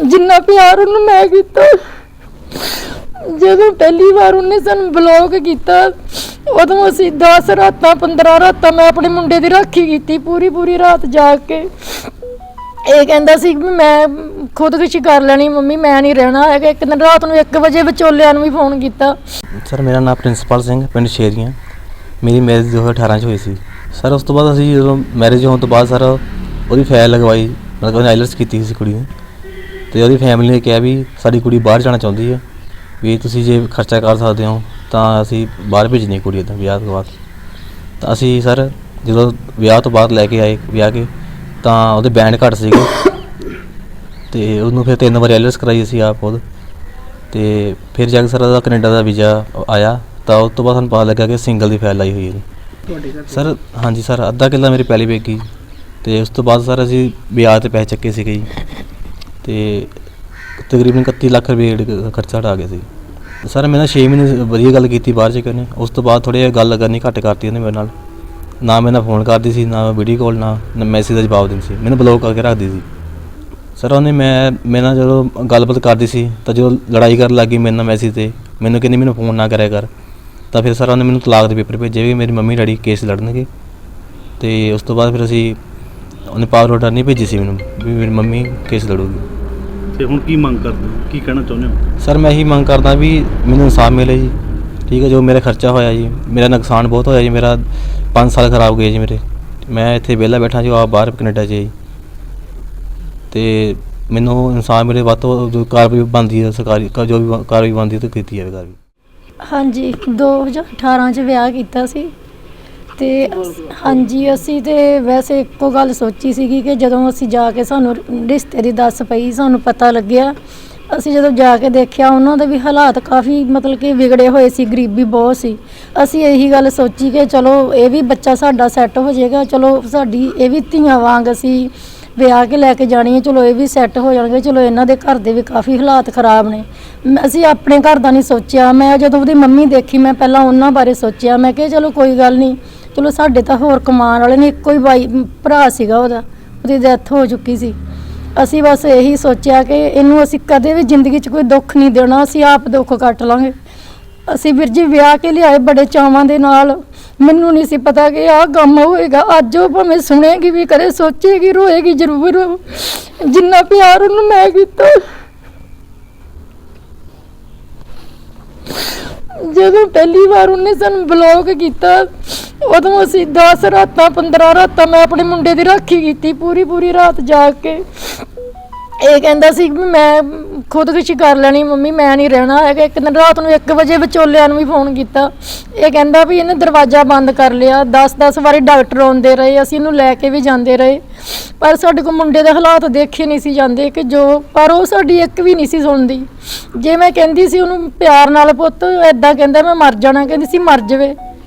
ਜਿੰਨਾ ਪਿਆਰ ਉਹਨੂੰ ਮੈਂ ਕੀਤਾ, ਜਦੋਂ ਪਹਿਲੀ ਵਾਰ ਉਹਨੇ ਸਾਨੂੰ ਬਲੌਕ ਕੀਤਾ, ਉਦੋਂ ਅਸੀਂ 10 ਰਾਤਾਂ 15 ਰਾਤਾਂ ਮੈਂ ਆਪਣੇ ਮੁੰਡੇ ਦੀ ਰਾਖੀ ਕੀਤੀ, ਪੂਰੀ ਪੂਰੀ ਰਾਤ ਜਾਗ ਕੇ। ਇਹ ਕਹਿੰਦਾ ਸੀ ਵੀ ਮੈਂ ਖੁਦਕੁਸ਼ੀ ਕਰ ਲੈਣੀ, ਮੰਮੀ ਮੈਂ ਨਹੀਂ ਰਹਿਣਾ ਹੈਗਾ। ਇੱਕ ਦਿਨ ਰਾਤ ਨੂੰ 1 ਵਜੇ ਵਿਚੋਲਿਆਂ ਨੂੰ ਵੀ ਫੋਨ ਕੀਤਾ। ਸਰ ਮੇਰਾ ਨਾਮ ਪ੍ਰਿੰਸੀਪਲ ਸਿੰਘ, ਪਿੰਡ ਸ਼ੇਰੀਆਂ ਮੇਰੀ ਮੈਰਿਜ 2018 ਚ ਹੋਈ ਸੀ। ਸਰ ਉਸ ਤੋਂ ਬਾਅਦ ਅਸੀਂ ਜਦੋਂ ਮੈਰਿਜ ਹੋਣ ਤੋਂ ਬਾਅਦ ਸਰ ਉਹਦੀ ਫਾਈਲ ਲਗਵਾਈ, ਮਤਲਬ ਆਈਲਟਸ ਕੀਤੀ ਸੀ ਕੁੜੀ ਨੇ। ਤੇ ਉਹਦੀ ਫੈਮਿਲੀ ਨੇ ਕਿਹਾ ਵੀ ਸਾਡੀ ਕੁੜੀ ਬਾਹਰ ਜਾਣਾ ਚਾਹੁੰਦੀ ਹੈ ਵੀ ਤੁਸੀਂ ਜੇ ਖਰਚਾ ਕਰ ਸਕਦੇ ਹੋ ਤਾਂ ਅਸੀਂ ਬਾਹਰ ਭੇਜਣੀ ਕੁੜੀ ਦਾ ਵਿਆਹ ਤੋਂ ਬਾਅਦ। ਤਾਂ ਅਸੀਂ ਸਰ ਜਦੋਂ ਵਿਆਹ ਤੋਂ ਬਾਅਦ ਲੈ ਕੇ ਆਏ ਵਿਆਹ ਕੇ ਤਾਂ ਉਹਦੇ ਬੈਂਡ ਘੱਟ ਸੀਗੇ। ਤੇ ਉਹਨੂੰ ਫਿਰ ਤਿੰਨ ਵਾਰ ਆਈਲਟਸ ਕਰਾਈ ਅਸੀਂ ਆਪ ਖੁਦ। ਤੇ ਫਿਰ ਜਾ ਕੇ ਸਰ ਉਹਦਾ ਕੈਨੇਡਾ ਦਾ ਵੀਜ਼ਾ ਆਇਆ ਤਾਂ ਉਸ ਤੋਂ ਬਾਅਦ ਸਾਨੂੰ ਪਤਾ ਲੱਗਾ ਕਿ ਸਿੰਗਲ ਦੀ ਫਾਈਲ ਆਈ ਹੋਈ ਹੈ ਤੁਹਾਡੇ ਘਰ ਸਰ ਹਾਂਜੀ ਸਰ ਅੱਧਾ ਕਿੱਲਾ ਮੇਰੀ ਪਹਿਲੀ ਵੇਗੀ ਤੇ ਉਸ ਤੋਂ ਬਾਅਦ ਸਰ ਅਸੀਂ ਵਿਆਹ ਤੇ ਪੈਸੇ ਚੱਕੇ ਸੀਗੇ ਜੀ। ਤੇ ਤਕਰੀਬਨ 31 ਲੱਖ ਰੁਪਏ ਜਿਹੜਾ ਖਰਚਾ ਸਾਡਾ ਆ ਗਿਆ ਸੀ। ਸਰ, ਮੈਂ ਨਾ 6 ਮਹੀਨੇ ਵਧੀਆ ਗੱਲ ਕੀਤੀ ਬਾਹਰ ਚ ਕਰਨੇ। ਉਸ ਤੋਂ ਬਾਅਦ ਥੋੜੀ ਗੱਲ ਕਰਨੀ ਘੱਟ ਕਰਤੀ ਉਹਨੇ ਮੇਰੇ ਨਾਲ। ਨਾ ਮੈਂ ਨਾ ਫੋਨ ਕਰਦੀ ਸੀ, ਨਾ ਵੀਡੀਓ ਕਾਲ ਨਾ ਨਾ ਮੈਸੇਜ ਦਾ ਜਵਾਬ ਦਿੰਦੀ ਸੀ। ਮੈਨੂੰ ਬਲੌਕ ਕਰਕੇ ਰੱਖਦੀ ਸੀ। ਸਰ, ਉਹਨੇ ਮੈਂ ਮੇਰੇ ਨਾਲ ਜਦੋਂ ਗੱਲਬਾਤ ਕਰਦੀ ਸੀ, ਤਾਂ ਜਦੋਂ ਲੜਾਈ ਕਰਨ ਲੱਗੀ ਮੇਰੇ ਨਾਲ ਮੈਸੇਜ ਤੇ, ਮੈਨੂੰ ਕਹਿੰਦੀ, ਮੈਨੂੰ ਫੋਨ ਨਾ ਕਰਿਆ ਕਰ। ਤਾਂ ਫਿਰ ਸਰ, ਉਹਨੇ ਮੈਨੂੰ ਤਲਾਕ ਦੇ ਪੇਪਰ ਭੇਜੇ ਵੀ ਮੇਰੀ ਮੰਮੀ ਡੈਡੀ ਕੇਸ ਲੜਨਗੇ। ਤੇ ਉਸ ਤੋਂ ਬਾਅਦ ਫਿਰ ਅਸੀਂ ਉਹਨੇ ਪਾਵਰ ਆਰਡਰ ਨਹੀਂ ਭੇਜੀ ਸੀ ਮੈਨੂੰ, ਵੀ ਮੇਰੀ ਮੰਮੀ ਕੇਸ ਲੜੂਗੀ। ਤੇ ਹੁਣ ਕੀ ਮੰਗ ਕਰਦੇ ਹੋ? ਕੀ ਕਹਿਣਾ ਚਾਹੁੰਦੇ ਹੋ? ਸਰ ਮੈਂ ਇਹੀ ਮੰਗ ਕਰਦਾ ਵੀ ਮੈਨੂੰ ਇਨਸਾਫ ਮਿਲੇ ਜੀ। ਠੀਕ ਹੈ ਜੋ ਮੇਰਾ ਖਰਚਾ ਹੋਇਆ ਜੀ ਮੇਰਾ ਨੁਕਸਾਨ ਬਹੁਤ ਹੋਇਆ ਜੀ ਮੇਰਾ 5 ਸਾਲ ਖਰਾਬ ਗਏ ਜੀ ਮੇਰੇ। ਮੈਂ ਇੱਥੇ ਵਿਹਲਾ ਬੈਠਾ ਜੀ ਆਪ ਬਾਹਰ ਕੈਨੇਡਾ 'ਚ ਜੀ। ਤੇ ਮੈਨੂੰ ਇਨਸਾਫ ਮਿਲੇ ਵੱਧ ਤੋਂ ਜੋ ਕਾਰਵਾਈ ਬਣਦੀ ਹੈ ਸਰਕਾਰੀ ਜੋ ਵੀ ਕਾਰਵਾਈ ਬਣਦੀ ਹੈ ਤਾਂ ਕੀਤੀ ਜਾਵੇ ਕਾਰਵਾਈ। ਹਾਂਜੀ 2018 ਚ ਵਿਆਹ ਕੀਤਾ ਸੀ। ਤੇ ਅਸ- ਹਾਂਜੀ, ਅਸੀਂ ਤੇ ਵੈਸੇ ਇੱਕੋ ਗੱਲ ਸੋਚੀ ਸੀਗੀ ਕਿ ਜਦੋਂ ਅਸੀਂ ਜਾ ਕੇ ਸਾਨੂੰ ਰਿਸ਼ਤੇ ਦੀ ਦੱਸ ਪਈ, ਸਾਨੂੰ ਪਤਾ ਲੱਗਿਆ। ਅਸੀਂ ਜਦੋਂ ਜਾ ਕੇ ਦੇਖਿਆ, ਉਹਨਾਂ ਦੇ ਵੀ ਹਾਲਾਤ ਕਾਫੀ ਮਤਲਬ ਕਿ ਵਿਗੜੇ ਹੋਏ ਸੀ, ਗਰੀਬੀ ਬਹੁਤ ਸੀ। ਅਸੀਂ ਇਹੀ ਗੱਲ ਸੋਚੀ ਕਿ ਚਲੋ, ਇਹ ਵੀ ਬੱਚਾ ਸਾਡਾ ਸੈੱਟ ਹੋ ਜਾਏਗਾ, ਚਲੋ ਸਾਡੀ, ਇਹ ਵੀ ਧੀਆਂ ਵਾਂਗ ਅਸੀਂ ਵਿਆਹ ਕੇ ਲੈ ਕੇ ਜਾਣੀ ਹੈ, ਚਲੋ ਇਹ ਵੀ ਸੈੱਟ ਹੋ ਜਾਣਗੇ, ਚਲੋ ਇਹਨਾਂ ਦੇ ਘਰ ਦੇ ਵੀ ਕਾਫੀ ਹਾਲਾਤ ਖਰਾਬ ਨੇ। ਮ- ਅਸੀਂ ਆਪਣੇ ਘਰ ਦਾ ਨਹੀਂ ਸੋਚਿਆ। ਮੈਂ ਜਦੋਂ ਉਹਦੀ ਮੰਮੀ ਦੇਖੀ, ਮੈਂ ਪਹਿਲਾਂ ਉਹਨਾਂ ਬਾਰੇ ਸੋਚਿਆ। ਮੈਂ ਕਿਹਾ, ਚਲੋ ਕੋਈ ਗੱਲ ਨਹੀਂ ਚਲੋ ਸਾਡੇ ਤਾਂ ਹੋਰ ਕਮਾਨ ਵਾਲੇ ਨੇ ਇੱਕੋ ਹੀ ਬਾਈ, ਭਰਾ ਸੀਗਾ ਉਹਦਾ, ਉਹਦੀ ਡੈਥ ਹੋ ਚੁੱਕੀ ਸੀ। ਅਸੀਂ ਬਸ ਇਹੀ ਸੋਚਿਆ ਕਿ ਇਹਨੂੰ ਅਸੀਂ ਕਦੇ ਵੀ ਜ਼ਿੰਦਗੀ 'ਚ ਕੋਈ ਦੁੱਖ ਨਹੀਂ ਦੇਣਾ, ਅਸੀਂ ਆਪ ਦੁੱਖ ਕੱਟ ਲਾਂਗੇ। ਅਸੀਂ ਵੀਰ ਜੀ ਵਿਆਹ ਕੇ ਲਿਆਏ ਬੜੇ ਚਾਵਾਂ ਦੇ ਨਾਲ। ਮੈਨੂੰ ਨਹੀਂ ਸੀ ਪਤਾ ਕਿ ਆਹ ਕੰਮ ਹੋਏਗਾ, ਅੱਜ ਉਹ ਭਾਵੇਂ ਸੁਣੇਗੀ ਵੀ ਕਦੇ ਸੋਚੇਗੀ, ਰੋਏਗੀ, ਜ਼ਰੂਰ ਜਿੰਨਾ ਪਿਆਰ ਉਹਨੂੰ ਮੈਂ ਕੀਤਾ। ਜਦੋਂ ਪਹਿਲੀ ਵਾਰ ਉਹਨੇ ਸਾਨੂੰ ਬਲੌਕ ਕੀਤਾ ਉਦੋਂ ਅਸੀਂ 10 ਰਾਤਾਂ 15 ਰਾਤਾਂ ਮੈਂ ਆਪਣੇ ਮੁੰਡੇ ਦੀ ਰਾਖੀ ਕੀਤੀ ਪੂਰੀ ਪੂਰੀ ਰਾਤ ਜਾਗ ਕੇ। ਇਹ ਕਹਿੰਦਾ ਸੀ ਵੀ ਮੈਂ ਖੁਦਕੁਸ਼ੀ ਕਰ ਲੈਣੀ ਮੰਮੀ, ਮੈਂ ਨਹੀਂ ਰਹਿਣਾ ਹੈਗਾ। ਇੱਕ ਦਿਨ ਰਾਤ ਨੂੰ 1 ਵਜੇ ਵਿਚੋਲਿਆਂ ਨੂੰ ਵੀ ਫੋਨ ਕੀਤਾ। ਇਹ ਕਹਿੰਦਾ ਵੀ ਇਹਨੇ ਦਰਵਾਜ਼ਾ ਬੰਦ ਕਰ ਲਿਆ। 10-10 ਵਾਰੀ ਡਾਕਟਰ ਆਉਂਦੇ ਰਹੇ, ਅਸੀਂ ਇਹਨੂੰ ਲੈ ਕੇ ਵੀ ਜਾਂਦੇ ਰਹੇ। ਪਰ ਸਾਡੇ ਕੋਲ ਮੁੰਡੇ ਦੇ ਹਾਲਾਤ ਦੇਖੇ ਨਹੀਂ ਸੀ ਜਾਂਦੇ ਕਿ ਜੋ, ਪਰ ਉਹ ਸਾਡੀ ਇੱਕ ਵੀ ਨਹੀਂ ਸੀ ਸੁਣਦੀ। ਜੇ ਮੈਂ ਕਹਿੰਦੀ ਸੀ ਉਹਨੂੰ ਪਿਆਰ ਨਾਲ ਪੁੱਤ ਐਦਾਂ ਕਹਿੰਦਾ, ਮੈਂ ਮਰ ਜਾਣਾ। ਕਹਿੰਦੀ ਸੀ, ਮਰ ਜਾਵੇ।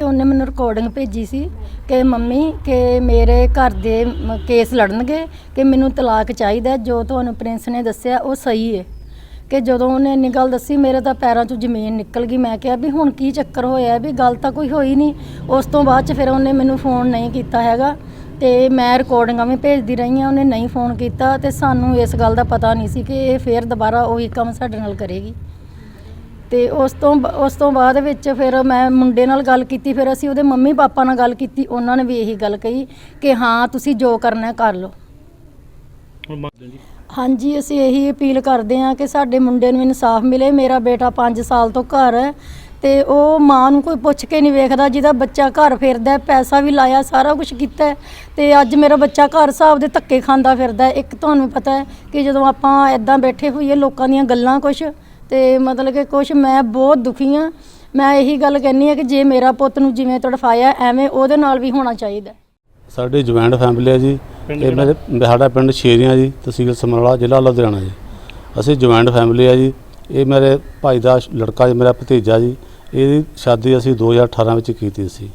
ਤੇ ਉਹਨੇ ਮੈਨੂੰ ਰਿਕਾਰਡਿੰਗ ਭੇਜੀ ਸੀ ਕਿ ਮੰਮੀ, ਕਿ ਮੇਰੇ ਘਰ ਦੇ ਮ- ਕੇਸ ਲੜਨਗੇ, ਕਿ ਮੈਨੂੰ ਤਲਾਕ ਚਾਹੀਦਾ ਹੈ। ਜੋ ਤੁਹਾਨੂੰ ਪ੍ਰਿੰਸ ਨੇ ਦੱਸਿਆ ਉਹ ਸਹੀ ਹੈ ਕਿ ਜਦੋਂ ਉਹਨੇ ਇੰਨੀ ਗੱਲ ਦੱਸੀ, ਮੇਰੇ ਤਾਂ ਪੈਰਾਂ 'ਚੋਂ ਜ਼ਮੀਨ ਨਿਕਲ ਗਈ। ਮੈਂ ਕਿਹਾ ਵੀ ਹੁਣ ਕੀ ਚੱਕਰ ਹੋਇਆ ਵੀ ਗੱਲ ਤਾਂ ਕੋਈ ਹੋਈ ਨਹੀਂ। ਉਸ ਤੋਂ ਬਾਅਦ 'ਚ ਫਿਰ ਉਹਨੇ ਮੈਨੂੰ ਫੋਨ ਨਹੀਂ ਕੀਤਾ ਹੈਗਾ ਤੇ ਮੈਂ ਰਿਕਾਰਡਿੰਗਾਂ ਵੀ ਭੇਜਦੀ ਰਹੀ ਹਾਂ, ਉਹਨੇ ਨਹੀਂ ਫੋਨ ਕੀਤਾ ਤੇ ਸਾਨੂੰ ਇਸ ਗੱਲ ਦਾ ਪਤਾ ਨਹੀਂ ਸੀ ਕਿ ਇਹ ਫੇਰ ਦੁਬਾਰਾ ਉਹੀ ਕੰਮ ਸਾਡੇ ਨਾਲ ਕਰੇਗੀ। ਤੇ ਉਸ ਤੋਂ ਉਸ ਤੋਂ ਬਾਅਦ ਵਿੱਚ ਫਿਰ ਮੈਂ ਮੁੰਡੇ ਨਾਲ ਗੱਲ ਕੀਤੀ ਫਿਰ ਅਸੀਂ ਉਹਦੇ ਮੰਮੀ ਪਾਪਾ ਨਾਲ ਗੱਲ ਕੀਤੀ ਉਹਨਾਂ ਨੇ ਵੀ ਇਹੀ ਗੱਲ ਕਹੀ ਕਿ ਹਾਂ ਤੁਸੀਂ ਜੋ ਕਰਨਾ ਹੈ ਕਰ ਲਓ। ਹੁਣ ਮੰਗਦੇ ਜੀ? ਹਾਂਜੀ ਅਸੀਂ ਇਹੀ ਅਪੀਲ ਕਰਦੇ ਹਾਂ ਕਿ ਸਾਡੇ ਮੁੰਡੇ ਨੂੰ ਇਨਸਾਫ ਮਿਲੇ। ਮੇਰਾ ਬੇਟਾ 5 ਸਾਲ ਤੋਂ ਘਰ ਹੈ ਤੇ ਉਹ ਮਾਂ ਨੂੰ ਕੋਈ ਪੁੱਛ ਕੇ ਨਹੀਂ ਵੇਖਦਾ ਜਿਹਦਾ ਬੱਚਾ ਘਰ ਫਿਰਦਾ ਹੈ, ਪੈਸਾ ਵੀ ਲਾਇਆ ਸਾਰਾ ਕੁਝ ਕੀਤਾ ਹੈ, ਤੇ ਅੱਜ ਮੇਰਾ ਬੱਚਾ ਘਰ ਹਿਸਾਬ ਦੇ ਧੱਕੇ ਖਾਂਦਾ ਫਿਰਦਾ ਹੈ। ਇੱਕ ਤੁਹਾਨੂੰ ਪਤਾ ਹੈ ਕਿ ਜਦੋਂ ਆਪਾਂ ਇਦਾਂ ਬੈਠੇ ਹੋਈਏ ਲੋਕਾਂ ਦੀਆਂ ਗੱਲਾਂ ਕੁਝ ਤੇ ਮਤਲਬ ਕਿ ਕੁਝ ਮੈਂ ਬਹੁਤ ਦੁਖੀ ਹਾਂ ਮੈਂ ਇਹੀ ਗੱਲ ਕਹਿੰਨੀ ਆ ਕਿ ਜੇ ਮੇਰਾ ਪੁੱਤ ਨੂੰ ਜਿਵੇਂ ਤੜਫਾਇਆ ਐਵੇਂ ਉਹਦੇ ਨਾਲ ਵੀ ਹੋਣਾ ਚਾਹੀਦਾ। ਸਾਡੀ ਜੁਆਇੰਟ ਫੈਮਿਲੀ ਹੈ ਜੀ। ਇਹ ਮੇਰੇ ਸਾਡਾ ਪਿੰਡ ਸ਼ੇਰੀਆਂ ਜੀ ਤਹਿਸੀਲ ਸਮਰਾਲਾ ਜ਼ਿਲ੍ਹਾ ਲੁਧਿਆਣਾ ਜੀ। ਅਸੀਂ ਜੁਆਇੰਟ ਫੈਮਿਲੀ ਹੈ ਜੀ। ਇਹ ਮੇਰੇ ਭਾਈ ਦਾ ਲੜਕਾ ਜੀ ਮੇਰਾ ਭਤੀਜਾ ਜੀ। ਇਹਦੀ ਸ਼ਾਦੀ ਅਸੀਂ 2018 ਵਿੱਚ ਕੀਤੀ ਸੀ।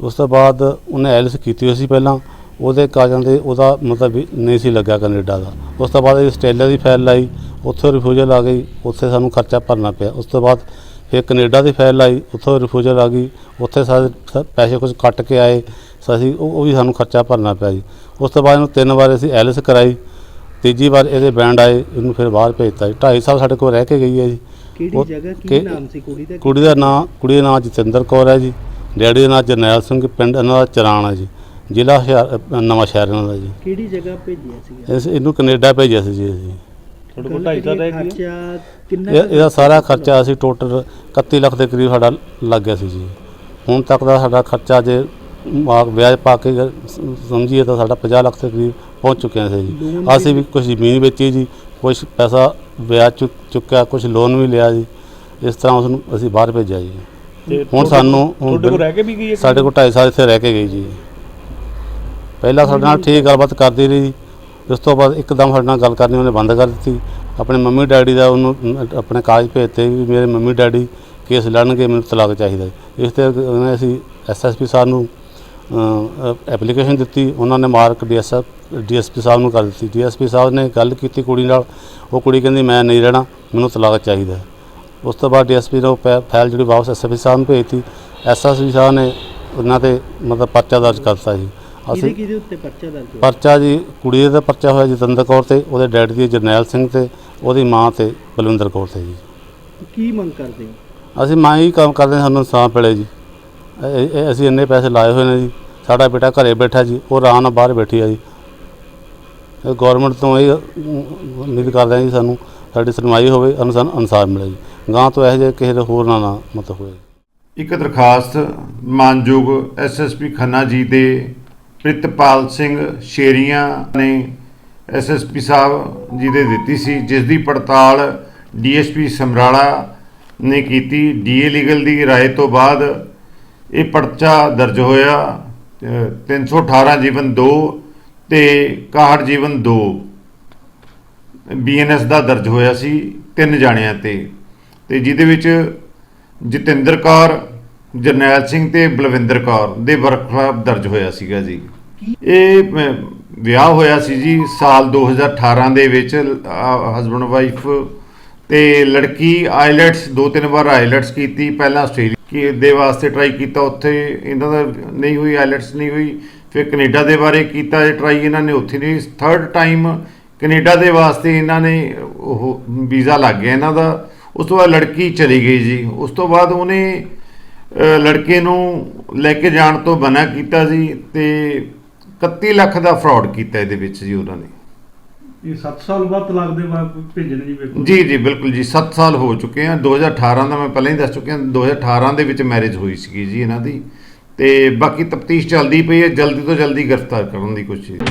ਉਸ ਤੋਂ ਬਾਅਦ ਉਹਨੇ ਐਲਿਸ ਕੀਤੀ ਹੋਈ ਸੀ ਪਹਿਲਾਂ। ਉਹਦੇ ਕਾਜਾਂ ਦੇ ਉਹਦਾ ਮਤਲਬ ਵੀ ਨਹੀਂ ਸੀ ਲੱਗਾ ਕੈਨੇਡਾ ਦਾ। ਉਸ ਤੋਂ ਬਾਅਦ ਇਹ ਆਸਟ੍ਰੇਲੀਆ ਦੀ ਫਾਈਲ ਲਾਈ। ਉੱਥੋਂ ਰਿਫਿਊਜ਼ਲ ਆ ਗਈ ਉੱਥੇ ਸਾਨੂੰ ਖਰਚਾ ਭਰਨਾ ਪਿਆ। ਉਸ ਤੋਂ ਬਾਅਦ ਫਿਰ ਕੈਨੇਡਾ ਦੀ ਫਾਈਲ ਲਾਈ ਉੱਥੋਂ ਰਿਫਿਊਜ਼ਲ ਆ ਗਈ ਉੱਥੇ ਸਾਰੇ ਪੈਸੇ ਕੁਝ ਕੱਟ ਕੇ ਆਏ ਅਸੀਂ ਉਹ ਵੀ ਸਾਨੂੰ ਖਰਚਾ ਭਰਨਾ ਪਿਆ ਜੀ। ਉਸ ਤੋਂ ਬਾਅਦ ਇਹਨੂੰ ਤਿੰਨ ਵਾਰ ਅਸੀਂ ਐਲਿਸ ਕਰਾਈ ਤੀਜੀ ਵਾਰ ਇਹਦੇ ਬੈਂਡ ਆਏ ਇਹਨੂੰ ਫਿਰ ਬਾਹਰ ਭੇਜਤਾ ਜੀ। 2.5 ਸਾਲ ਸਾਡੇ ਕੋਲ ਰਹਿ ਕੇ ਗਈ ਹੈ ਜੀ। ਕਿਹੜੀ ਜਗ੍ਹਾ ਕੀ ਨਾਮ ਸੀ? ਕੁੜੀ ਦਾ ਕੁੜੀ ਦਾ ਨਾਂ ਕੁੜੀ ਦਾ ਨਾਂ ਜਤਿੰਦਰ ਕੌਰ ਹੈ ਜੀ। ਡੈਡੀ ਦਾ ਨਾਂ ਜਰਨੈਲ ਸਿੰਘ ਪਿੰਡ ਇਹਨਾਂ ਦਾ ਚਰਾਣ ਹੈ ਜੀ। ਜ਼ਿਲ੍ਹਾ ਨਵਾਂ ਸ਼ਹਿਰ ਇਹਨਾਂ ਦਾ ਜੀ। ਕਿਹੜੀ ਜਗ੍ਹਾ ਭੇਜਿਆ ਸੀ ਇਹਨੂੰ ਕੈਨੇਡਾ ਭੇਜਿਆ ਸੀ ਜੀ ਅਸੀਂ। ਤੁਹਾਡੇ ਕੋਲ 2.5 ਰਹਿ ਗਿਆ ਖਰਚਾ ਕਿੰਨਾ ਇਹ ਇਹਦਾ ਸਾਰਾ ਖਰਚਾ ਅਸੀਂ ਟੋਟਲ 31 ਲੱਖ ਦੇ ਕਰੀਬ ਸਾਡਾ ਲੱਗ ਗਿਆ ਸੀ ਜੀ। ਹੁਣ ਤੱਕ ਦਾ ਸਾਡਾ ਖਰਚਾ ਜੇ ਮਾਰ ਵਿਆਜ ਪਾ ਕੇ ਅਗਰ ਸ- ਸਮਝੀਏ ਤਾਂ ਸਾਡਾ 50 ਲੱਖ ਦੇ ਕਰੀਬ ਪਹੁੰਚ ਚੁੱਕਿਆ ਸੀ ਜੀ। ਅਸੀਂ ਵੀ ਕੁਝ ਜ਼ਮੀਨ ਵੇਚੀ ਜੀ ਕੁਝ ਪੈਸਾ ਵਿਆਜ ਚੁੱਕ ਚੁੱਕਿਆ ਕੁਝ ਲੋਨ ਵੀ ਲਿਆ ਜੀ। ਇਸ ਤਰ੍ਹਾਂ ਉਸ ਨੂੰ ਅਸੀਂ ਬਾਹਰ ਭੇਜਿਆ ਜੀ। ਤੇ ਹੁਣ ਤੁਹਾਡੇ- ਸਾਨੂੰ ਹੁਣ ਤੁਹਾਡੇ ਕੋਲ ਬਿਲ- ਰਹਿ ਕੇ ਵੀ ਗਈ ਹੈ ਸਾਡੇ ਕੋਲ 2.5 ਸਾਲ ਇੱਥੇ ਰਹਿ ਕੇ ਗਈ ਜੀ। ਪਹਿਲਾਂ ਸਾਡੇ ਨਾਲ ਠੀਕ ਗੱਲਬਾਤ ਕਰਦੀ ਰਹੀ ਉਸ ਤੋਂ ਬਾਅਦ ਇੱਕਦਮ ਸਾਡੇ ਨਾਲ ਗੱਲ ਕਰਨੀ, ਉਹਨੇ ਬੰਦ ਕਰ ਦਿੱਤੀ। ਆਪਣੇ ਮੰਮੀ ਡੈਡੀ ਦਾ ਉਹਨੂੰ, ਆਪਣੇ ਕਾਗਜ਼ ਭੇਜਤੇ ਵੀ ਮੇਰੇ ਮੰਮੀ ਡੈਡੀ ਕੇਸ ਲੜਨਗੇ, ਮੈਨੂੰ ਤਲਾਕ ਚਾਹੀਦਾ ਇਸ ਤੇ ਉਹਨੇ ਅਸੀਂ ਐਸਐਸਪੀ ਸਾਹਿਬ ਨੂੰ ਐਪਲੀਕੇਸ਼ਨ ਦਿੱਤੀ। ਉਹਨਾਂ ਨੇ ਮਾਰਕ ਡੀਐਸਐਫ ਡੀਐਸਪੀ ਸਾਹਿਬ ਨੂੰ ਕਰ ਦਿੱਤੀ। ਡੀਐਸਪੀ ਸਾਹਿਬ ਨੇ ਗੱਲ ਕੀਤੀ ਕੁੜੀ ਨਾਲ। ਉਹ ਕੁੜੀ ਕਹਿੰਦੀ, ਮੈਂ ਨਹੀਂ ਰਹਿਣਾ, ਮੈਨੂੰ ਤਲਾਕ ਚਾਹੀਦਾ ਉਸ ਤੋਂ ਬਾਅਦ ਡੀਐਸਪੀ ਨੇ ਉਹ ਫੈ- ਫਾਈਲ ਜਿਹੜੀ ਵਾਪਸ ਐਸਐਸਪੀ ਸਾਹਿਬ ਨੂੰ ਭੇਜਤੀ ਐਸਐਸਪੀ ਸਾਹਿਬ ਨੇ ਉਹਨਾਂ ਤੇ ਮਤਲਬ ਪਰਚਾ ਦਰਜ ਕਰਤਾ ਜੀ ਕਿਹਦੇ ਅਸੀਂ ਕਿਹਦੇ ਉੱਤੇ ਪਰਚਾ ਦਰਜ ਹੋਇਆ? ਪਰਚਾ ਜੀ ਕੁੜੀ ਦਾ ਪਰਚਾ ਹੋਇਆ ਜਤਿੰਦਰ ਕੌਰ ਤੇ ਉਹਦੇ ਡੈਡੀ ਦੀ ਜਰਨੈਲ ਸਿੰਘ ਤੇ ਉਹਦੀ ਮਾਂ ਤੇ ਬਲਵਿੰਦਰ ਕੌਰ ਤੇ ਜੀ। ਕੀ ਮੰਗ ਕਰਦੇ ਹੋ? ਅਸੀਂ ਮਾਂ ਹੀ ਕੰਮ ਕਰਦੇ ਹਾਂ, ਸਾਨੂੰ ਇਨਸਾਫ ਮਿਲੇ ਜੀ। ਇਹ- ਇਹ- ਅਸੀਂ ਇੰਨੇ ਪੈਸੇ ਲਾਏ ਹੋਏ ਨੇ ਜੀ। ਸਾਡਾ ਬੇਟਾ ਘਰੇ ਬੈਠਾ ਜੀ ਉਹ ਆਰਾਮ ਨਾਲ ਬਾਹਰ ਬੈਠੀ ਆ ਜੀ। ਗਵਰਨਮੈਂਟ ਤੋਂ ਇਹ ਅਮ, ਉਮੀਦ ਕਰਦੇ ਹਾਂ ਜੀ ਸਾਨੂੰ ਸਾਡੀ ਸੁਣਵਾਈ ਹੋਵੇ ਸਾਨੂੰ ਸਾਨੂੰ ਇਨਸਾਫ ਮਿਲੇ ਜੀ। ਗਾਂ ਤੋਂ ਇਹੋ ਜਿਹੇ ਕਿਸੇ ਦੇ ਹੋਰ ਨਾ ਨਾ ਮਤਲਬ ਹੋਏ। ਇੱਕ ਦਰਖਾਸਤ ਮਾਨਯੋਗ ਐਸਐਸਪੀ ਖੰਨਾ ਜੀ ਦੇ ਪ੍ਰਿਤਪਾਲ ਸਿੰਘ ਸ਼ੇਰੀਆਂ ਨੇ ਐਸਐਸਪੀ ਸਾਹਿਬ ਜੀ ਦੇ ਦਿੱਤੀ ਸੀ ਜਿਸ ਦੀ ਪੜਤਾਲ ਡੀਐਸਪੀ ਸਮਰਾਲਾ ਨੇ ਕੀਤੀ। ਡੀਏ ਲੀਗਲ ਦੀ ਰਾਏ ਤੋਂ ਬਾਅਦ ਇਹ ਪਰਚਾ ਦਰਜ ਹੋਇਆ ਅ, 318 ਜੀਵਨ 2 ਤੇ 61 ਜੀਵਨ 2 ਬੀਐਨਐਸ ਦਾ ਦਰਜ ਹੋਇਆ ਸੀ ਤਿੰਨ ਜਾਣਿਆਂ ਤੇ। ਤੇ ਜਿਹਦੇ ਵਿੱਚ ਜਤਿੰਦਰ ਕੌਰ ਜਰਨੈਲ ਸਿੰਘ ਤੇ ਬਲਵਿੰਦਰ ਕੌਰ ਦੇ ਵਰਖਲਾਫ ਦਰਜ ਹੋਇਆ ਸੀਗਾ ਜੀ। ਇਹ ਵਿਆਹ ਹੋਇਆ ਸੀ ਜੀ ਸਾਲ 2018 ਦੇ ਵਿੱਚ ਹਸਬੰਡ ਵਾਈਫ ਤੇ ਲੜਕੀ ਆਈਲੈਟਸ ਦੋ ਤਿੰਨ ਵਾਰ ਆਈਲੈਟਸ ਕੀਤੀ, ਪਹਿਲਾਂ ਆਸਟ੍ਰੇਲੀਆ ਦੇ ਵਾਸਤੇ ਟਰਾਈ ਕੀਤਾ, ਉੱਥੇ ਇਹਨਾਂ ਦਾ ਨਹੀਂ ਹੋਈ, ਆਈਲੈਟਸ ਨਹੀਂ ਹੋਈ, ਫਿਰ ਕੈਨੇਡਾ ਦੇ ਬਾਰੇ ਕੀਤਾ, ਇਹ ਟਰਾਈ ਇਹਨਾਂ ਨੇ ਉੱਥੇ ਨਹੀਂ ਥਰਡ ਟਾਈਮ ਕੈਨੇਡਾ ਦੇ ਵਾਸਤੇ ਇਹਨਾਂ ਨੇ ਉਹ ਵੀਜ਼ਾ ਲੱਗ ਗਿਆ ਇਹਨਾਂ ਦਾ, ਉਸ ਤੋਂ ਬਾਅਦ ਲੜਕੀ ਚਲੀ ਗਈ ਜੀ, ਉਸ ਤੋਂ ਬਾਅਦ ਉਹਨੇ ਲੜਕੇ ਨੂੰ ਲੈ ਕੇ ਜਾਣ ਤੋਂ ਮਨਾ ਕੀਤਾ ਜੀ ਤੇ 31 ਲੱਖ ਦਾ ਫਰਾਡ ਕੀਤਾ ਇਹਦੇ ਵਿੱਚ ਜੀ ਉਹਨਾਂ ਨੇ। ਇਹ 7 ਸਾਲ ਬਾਅਦ ਤਲਾਕ ਦੇ ਬਾਅਦ ਭੇਜਣ ਜੀ ਵੇਖੋ। ਜੀ ਜੀ ਬਿਲਕੁਲ ਜੀ 7 ਸਾਲ ਹੋ ਚੁੱਕੇ ਆ। 2018 ਦਾ ਮੈਂ ਪਹਿਲਾਂ ਹੀ ਦੱਸ ਚੁੱਕਿਆ 2018 ਦੇ ਵਿੱਚ ਮੈਰਿਜ ਹੋਈ ਸੀਗੀ ਜੀ ਇਹਨਾਂ ਦੀ। ਤੇ ਬਾਕੀ ਤਫਤੀਸ਼ ਚੱਲਦੀ ਪਈ ਹੈ ਜਲਦੀ ਤੋਂ ਜਲਦੀ ਗ੍ਰਿਫਤਾਰ ਕਰਨ ਦੀ ਕੋਸ਼ਿਸ਼।